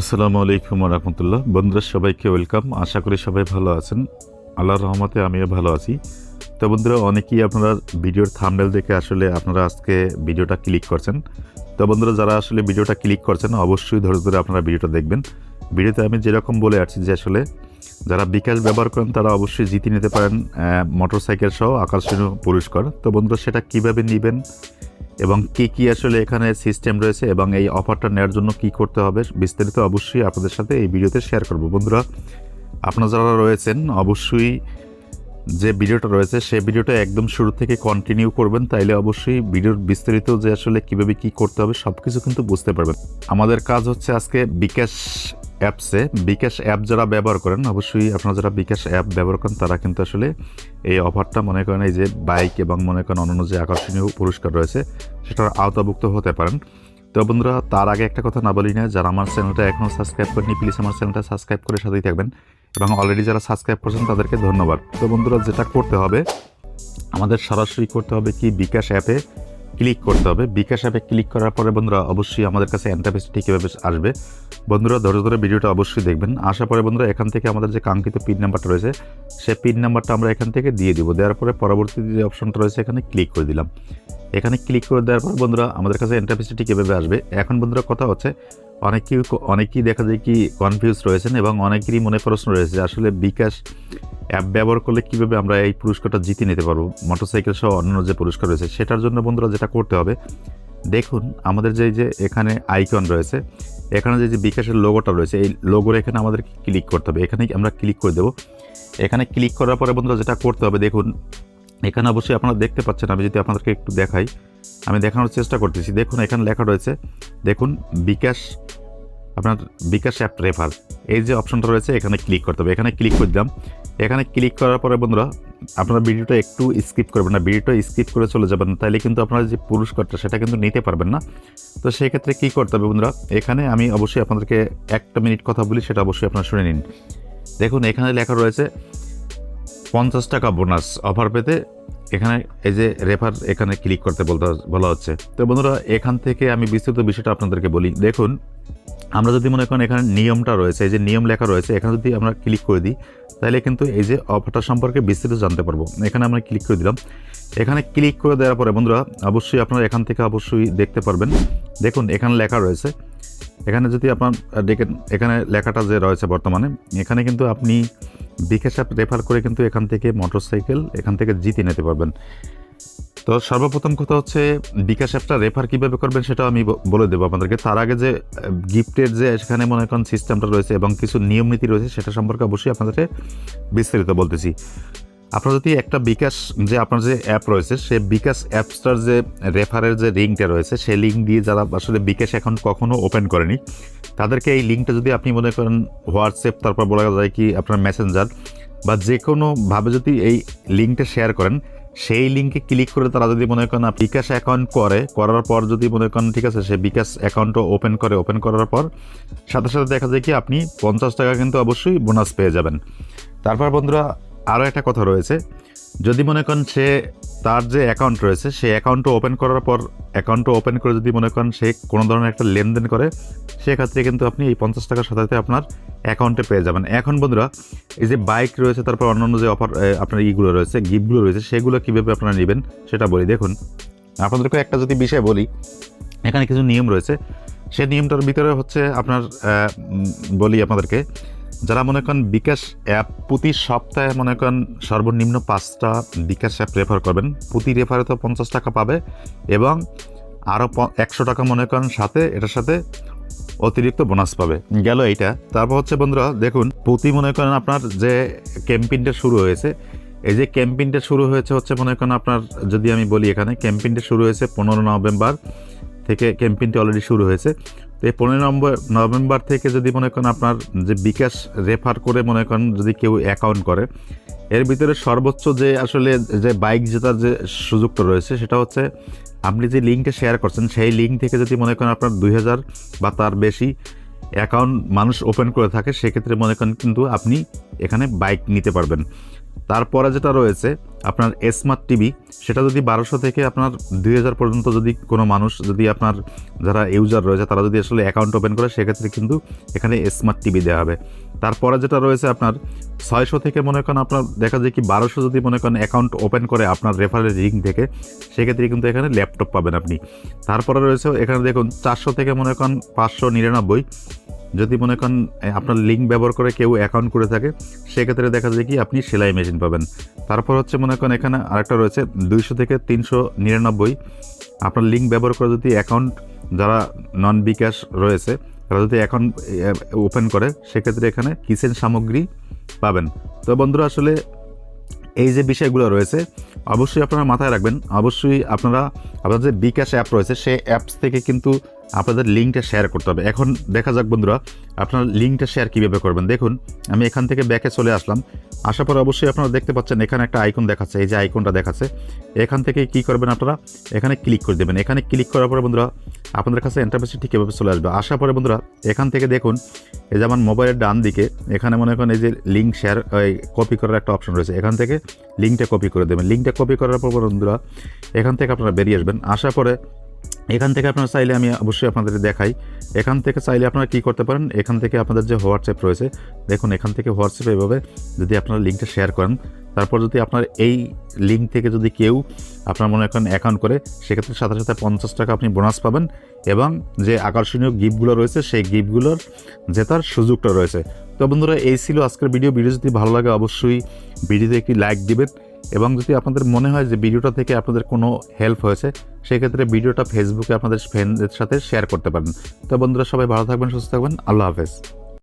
আসসালামু আলাইকুম রহমতুল্লাহ। বন্ধুরা, সবাইকে ওয়েলকাম। আশা করি সবাই ভালো আছেন। আল্লাহর রহমতে আমিও ভালো আছি। তো বন্ধুরা, অনেকেই আপনারা ভিডিওর থাম্বনেল দেখে আসলে আপনারা আজকে ভিডিওটা ক্লিক করছেন। তো বন্ধুরা, যারা আসলে ভিডিওটা ক্লিক করছেন, অবশ্যই ধরে ধরে আপনারা ভিডিওটা দেখবেন। ভিডিওতে আমি যেরকম বলে আসছি যে আসলে যারা বিকাশ ব্যবহার করেন, তারা অবশ্যই জিতে নিতে পারেন মোটর সাইকেল সহ আকর্ষণীয় পুরস্কার তো বন্ধুরা, সেটা কীভাবে নেবেন এবং কি কি আসলে এখানে সিস্টেম রয়েছে এবং এই অফারটা নেওয়ার জন্য কি করতে হবে বিস্তারিত অবশ্যই আপনাদের সাথে এই ভিডিওতে শেয়ার করব। বন্ধুরা, আপনারা যারা রয়েছেন, অবশ্যই যে ভিডিওটা রয়েছে, সেই ভিডিওটা একদম শুরু থেকে কন্টিনিউ করবেন, তাইলে অবশ্যই ভিডিওর বিস্তারিত যে আসলে কীভাবে কি করতে হবে সব কিছু কিন্তু বুঝতে পারবেন। আমাদের কাজ হচ্ছে আজকে বিকাশ অ্যাপসে বিকাশ অ্যাপ যারা ব্যবহার করেন, অবশ্যই আপনারা যারা বিকাশ অ্যাপ ব্যবহার করেন, তারা কিন্তু আসলে এই অফারটা মনে করেন এই যে বাইক এবং মনে করেন অন্যান্য যে আকর্ষণীয় পুরস্কার রয়েছে, সেটার আওতাভুক্ত হতে পারেন। তো বন্ধুরা, তার আগে একটা কথা না বলি না, যারা আমার চ্যানেলটা এখনও সাবস্ক্রাইব করেনি প্লিজ আমার চ্যানেলটা সাবস্ক্রাইব করে সাথেই থাকবেন এবং অলরেডি যারা সাবস্ক্রাইব করছেন, তাদেরকে ধন্যবাদ। তো বন্ধুরা, যেটা করতে হবে, আমাদের সরাসরি করতে হবে কি বিকাশ অ্যাপে ক্লিক করতে হবে। বিকাশ অ্যাপে ক্লিক করার পরে বন্ধুরা অবশ্যই আমাদের কাছে অ্যান্টাপেসিটি কীভাবে আসবে। বন্ধুরা ধরে ধরে ভিডিওটা অবশ্যই দেখবেন। আসার পরে বন্ধুরা এখান থেকে আমাদের যে কাঙ্ক্ষিত পিন নাম্বারটা রয়েছে, সেই পিন নাম্বারটা আমরা এখান থেকে দিয়ে দিব। দেওয়ার পরে পরবর্তী যে অপশনটা রয়েছে, এখানে ক্লিক করে দিলাম। এখানে ক্লিক করে দেওয়ার পর বন্ধুরা আমাদের কাছে ইন্টারফেসিটি কীভাবে আসবে? এখন বন্ধুরা কথা হচ্ছে অনেকেই অনেকেই দেখা যায় কি কনফিউজ রয়েছেন এবং অনেকেরই মনে প্রশ্ন রয়েছে আসলে বিকাশ অ্যাপ ব্যবহার করলে কীভাবে আমরা এই পুরস্কারটা জিতে নিতে পারব? মোটরসাইকেল সহ অন্যান্য যে পুরস্কার রয়েছে, সেটার জন্য বন্ধুরা যেটা করতে হবে, দেখুন আমাদের যে যে এখানে আইকন রয়েছে, এখানে যে যে বিকাশের লোগোটা রয়েছে, এই লোগোর এখানে আমাদের ক্লিক করতে হবে। এখানে আমরা ক্লিক করে দেবো। এখানে ক্লিক করার পরে বন্ধুরা যেটা করতে হবে, দেখুন, এখানে অবশ্যই আপনারা দেখতে পাচ্ছেন, আমি যদি আপনাদেরকে একটু দেখাই। আমি দেখানোর চেষ্টা করতেছি। দেখুন, এখানে লেখা রয়েছে, দেখুন, বিকাশ, আপনার বিকাশ অ্যাপ রেফার। এই যে অপশনটা রয়েছে, এখানে ক্লিক করতে হবে। এখানে ক্লিক করে দিলাম। এখানে ক্লিক করার পরে বন্ধুরা, আপনার ভিডিওটা একটু স্কিপ করবেন না। ভিডিওটা স্কিপ করে চলে যাবেন না, তাইলে কিন্তু আপনার যে পুরস্কারটা, সেটা কিন্তু নিতে পারবেন না। তো সেই ক্ষেত্রে কী করতে হবে বন্ধুরা, এখানে আমি অবশ্যই আপনাদেরকে একটা মিনিট কথা বলি, সেটা অবশ্যই আপনারা শুনে নিন। দেখুন, এখানে লেখা রয়েছে, পঞ্চাশ টাকা বোনাস অফার পেতে এখানে এই যে রেফার এখানে ক্লিক করতে বলতে বলা হচ্ছে। তো বন্ধুরা, এখান থেকে আমি বিস্তৃত বিষয়টা আপনাদেরকে বলি। দেখুন, আমরা যদি মনে করেন এখানে নিয়মটা রয়েছে, এই যে নিয়ম লেখা রয়েছে, এখানে যদি আমরা ক্লিক করে দিই, তাহলে কিন্তু এই যে অফারটা সম্পর্কে বিস্তারিত জানতে পারব। এখানে আমরা ক্লিক করে দিলাম। এখানে ক্লিক করে দেওয়ার পরে বন্ধুরা, অবশ্যই আপনারা এখান থেকে অবশ্যই দেখতে পারবেন। দেখুন, এখানে লেখা রয়েছে। এখানে যদি আপনার এখানে লেখাটা যে রয়েছে বর্তমানে, এখানে কিন্তু আপনি বিকাশ অ্যাপ রেফার করে কিন্তু এখান থেকে মোটরসাইকেল এখান থেকে জিতে নিতে পারবেন। তো সর্বপ্রথম কথা হচ্ছে বিকাশ অ্যাপটা রেফার কীভাবে করবেন সেটা আমি বলে দেবো আপনাদেরকে। তার আগে যে গিফটের যে সেখানে মনে করেন সিস্টেমটা রয়েছে এবং কিছু নিয়ম নীতি রয়েছে, সেটা সম্পর্কে অবশ্যই আপনাদেরকে বিস্তারিত বলতেছি। আপনার যদি একটা বিকাশ যে আপনার যে অ্যাপ রয়েছে, সে বিকাশ অ্যাপসটার যে রেফারের যে লিঙ্কটা রয়েছে সেই লিঙ্ক দিয়ে যারা আসলে বিকাশ অ্যাকাউন্ট কখনও ওপেন করেনি, তাদেরকে এই লিঙ্কটা যদি আপনি মনে করেন হোয়াটসঅ্যাপ তারপর বলা যায় কি আপনার মেসেঞ্জার বা যে কোনোভাবে যদি এই লিঙ্কটা শেয়ার করেন, সেই লিঙ্কে ক্লিক করে তারা যদি মনে করেন বিকাশ অ্যাকাউন্ট করে, করার পর যদি মনে করেন, ঠিক আছে, সে বিকাশ অ্যাকাউন্টও ওপেন করে ওপেন করার পর, সাথে সাথে দেখা যায় কি আপনি পঞ্চাশ টাকা কিন্তু অবশ্যই বোনাস পেয়ে যাবেন। তারপর বন্ধুরা আরও একটা কথা রয়েছে। যদি মনে করেন সে তার যে অ্যাকাউন্ট রয়েছে, সেই অ্যাকাউন্টও ওপেন করার পর অ্যাকাউন্টও ওপেন করে যদি মনে করেন সে কোনো ধরনের একটা লেনদেন করে, সেক্ষেত্রে কিন্তু আপনি এই পঞ্চাশ টাকার সাথে আপনার অ্যাকাউন্টে পেয়ে যাবেন। এখন বন্ধুরা, এই যে বাইক রয়েছে, তারপর অন্যান্য যে অফার আপনার ইগুলো রয়েছে গিফটগুলো রয়েছে, সেগুলো কীভাবে আপনারা নেবেন সেটা বলি। দেখুন, আপনাদেরকে একটা যদি বিষয় বলি, এখানে কিছু নিয়ম রয়েছে। সেই নিয়মটার ভিতরে হচ্ছে আপনার বলি আপনাদেরকে যারা মনে করেন বিকাশ অ্যাপ প্রতি সপ্তাহে মনে করেন সর্বনিম্ন পাঁচটা বিকাশ অ্যাপ রেফার করবেন। প্রতি রেফারে তো পঞ্চাশ টাকা পাবে এবং আরও একশো টাকা মনে করেন সাথে এটার সাথে অতিরিক্ত বোনাস পাবে। গেল এইটা। তারপর হচ্ছে বন্ধুরা, দেখুন, প্রতি মনে করেন আপনার যে ক্যাম্পেইনটা শুরু হয়েছে, এই যে ক্যাম্পেইনটা শুরু হয়েছে হচ্ছে মনে করেন আপনার, যদি আমি বলি এখানে, ক্যাম্পেইনটা শুরু হয়েছে পনেরো নভেম্বর থেকে ক্যাম্পেইনটি অলরেডি শুরু হয়েছে। তো এই পনেরো নম্বর, নভেম্বর থেকে যদি মনে করেন আপনার যে বিকাশ রেফার করে মনে করেন যদি কেউ অ্যাকাউন্ট করে, এর ভিতরে সর্বোচ্চ যে আসলে যে বাইক জেতার যে সুযোগটা রয়েছে সেটা হচ্ছে আপনি যে লিঙ্কটা শেয়ার করছেন, সেই লিঙ্ক থেকে যদি মনে করেন আপনার দুই হাজার বা তার বেশি অ্যাকাউন্ট মানুষ ওপেন করে থাকে, সেক্ষেত্রে মনে করেন কিন্তু আপনি এখানে বাইক নিতে পারবেন। তারপরে যেটা রয়েছে আপনার স্মার্ট টিভি সেটা যদি বারোশো থেকে আপনার দুই হাজার পর্যন্ত যদি কোনো মানুষ, যদি আপনার যারা ইউজার রয়েছে, তারা যদি আসলে অ্যাকাউন্ট ওপেন করে, সেক্ষেত্রে কিন্তু এখানে স্মার্ট টিভি দেওয়া হবে। তারপরে যেটা রয়েছে আপনার, ছয়শো থেকে মনে করেন আপনার, দেখা যায় কি বারোশো যদি মনে করেন অ্যাকাউন্ট ওপেন করে আপনার রেফারেল লিঙ্ক থেকে সেক্ষেত্রে কিন্তু এখানে ল্যাপটপ পাবেন আপনি। তারপরে রয়েছে, এখানে দেখুন, চারশো থেকে মনে করেন পাঁচশো নিরানব্বই যদি মনে করেন আপনার লিঙ্ক ব্যবহার করে কেউ অ্যাকাউন্ট করে থাকে, সেক্ষেত্রে দেখা যায় কি আপনি সেলাই মেশিন পাবেন। তারপর হচ্ছে মনে করেন, এখানে আরেকটা রয়েছে, দুইশো থেকে তিনশো নিরানব্বই। আপনার লিঙ্ক ব্যবহার করে যদি অ্যাকাউন্ট যারা নন বিকাশ রয়েছে, তারা যদি অ্যাকাউন্ট ওপেন করে, সেক্ষেত্রে এখানে কিচেন সামগ্রী পাবেন। তো বন্ধুরা, আসলে এই যে বিষয়গুলো রয়েছে, অবশ্যই আপনারা মাথায় রাখবেন। অবশ্যই আপনারা আপনার যে বিকাশ অ্যাপ রয়েছে, সেই অ্যাপস থেকে কিন্তু আপনাদের লিঙ্কটা শেয়ার করতে হবে। এখন দেখা যাক বন্ধুরা, আপনারা লিঙ্কটা শেয়ার কীভাবে করবেন। দেখুন, আমি এখান থেকে ব্যাকে চলে আসলাম। আসার পরে অবশ্যই আপনারা দেখতে পাচ্ছেন, এখানে একটা আইকন দেখাচ্ছে, এই যে আইকনটা দেখাচ্ছে। এখান থেকে কি করবেন আপনারা? এখানে ক্লিক করে দেবেন। এখানে ক্লিক করার পরে বন্ধুরা, আপনাদের কাছে ইন্টারফেসটি ঠিক এভাবে চলে আসবে। আসার পরে বন্ধুরা, এখান থেকে দেখুন, এই যে আমার মোবাইলের ডান দিকে, এখানে মনে করেন এই যে লিঙ্ক শেয়ার কপি করার একটা অপশন রয়েছে। এখান থেকে লিঙ্কটা কপি করে দেবেন। লিঙ্কটা কপি করার পর বন্ধুরা, এখান থেকে আপনারা বেরিয়ে আসবেন। আসার পরে এখান থেকে আপনারা চাইলে আমি অবশ্যই আপনাদের দেখাই। এখান থেকে চাইলে আপনারা কি করতে পারেন? এখান থেকে আপনাদের যে হোয়াটসঅ্যাপ রয়েছে, দেখুন এখান থেকে হোয়াটসঅ্যাপে এভাবে যদি আপনারা লিঙ্কটা শেয়ার করেন, তারপর যদি আপনার এই লিঙ্ক থেকে যদি কেউ আপনার মনে করেন অ্যাকাউন্ট করে, সেক্ষেত্রে সাথে সাথে পঞ্চাশ টাকা আপনি বোনাস পাবেন এবং যে আকর্ষণীয় গিফটগুলো রয়েছে, সেই গিফটগুলোর জেতার সুযোগটা রয়েছে। তো বন্ধুরা, এই ছিল আজকের ভিডিও ভিডিও যদি ভালো লাগে, অবশ্যই ভিডিওতে একটি লাইক দিবেন। এবং যদি আপনাদের মনে হয় যে ভিডিওটা থেকে আপনাদের কোনো হেল্প হয়েছে, সেক্ষেত্রে ভিডিওটা ফেসবুকে আপনাদের ফ্রেন্ডদের সাথে শেয়ার করতে পারেন। তো বন্ধুরা সবাই ভালো থাকবেন, সুস্থ থাকবেন। আল্লাহ হাফেজ।